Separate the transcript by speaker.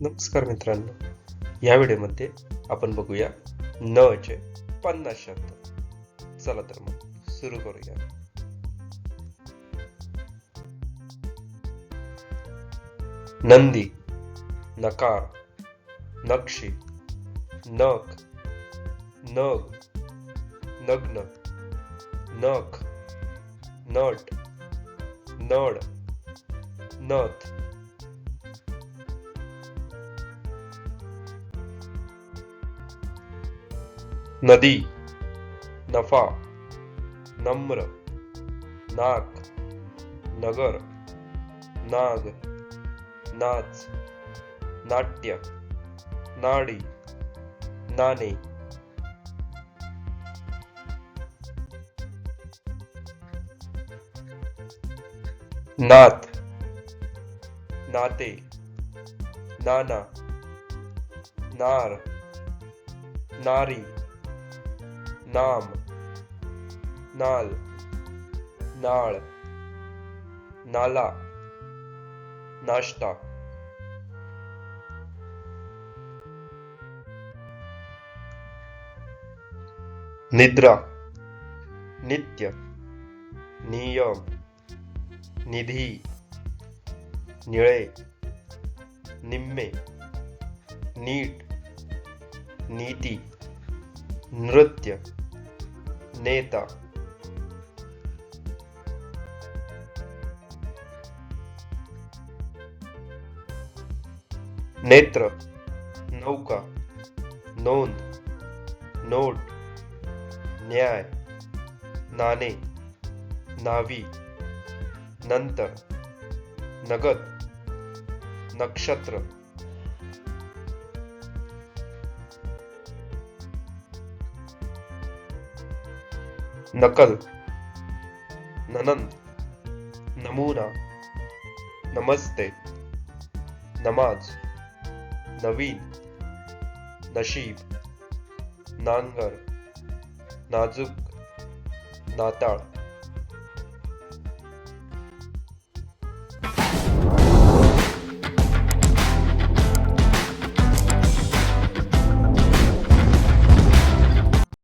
Speaker 1: नमस्कार मित्रांनो. या व्हिडिओमध्ये आपण बघूया नचे पन्नास शब्द. चला तर मग सुरू करूया. नंदी नकार नक्षी नख नग नग्न नख नट नड नथ नदी नफा नम्र नाक नगर नाग नाच नाट्य नाडी नाणे. नात नाते नाना नार नारी. नाम नाल नाळ नाला नाश्ता। निद्रा नित्य नियम निधी निम्मे नीट नीती नृत्य। नेता। नेत्र नौका नोंद नोट न्याय नाणे नावी नंतर नगद नक्षत्र। नकल ननंद नमुना नमस्ते नमाज नवीन नशीब नांगर नाजूक नाताळ.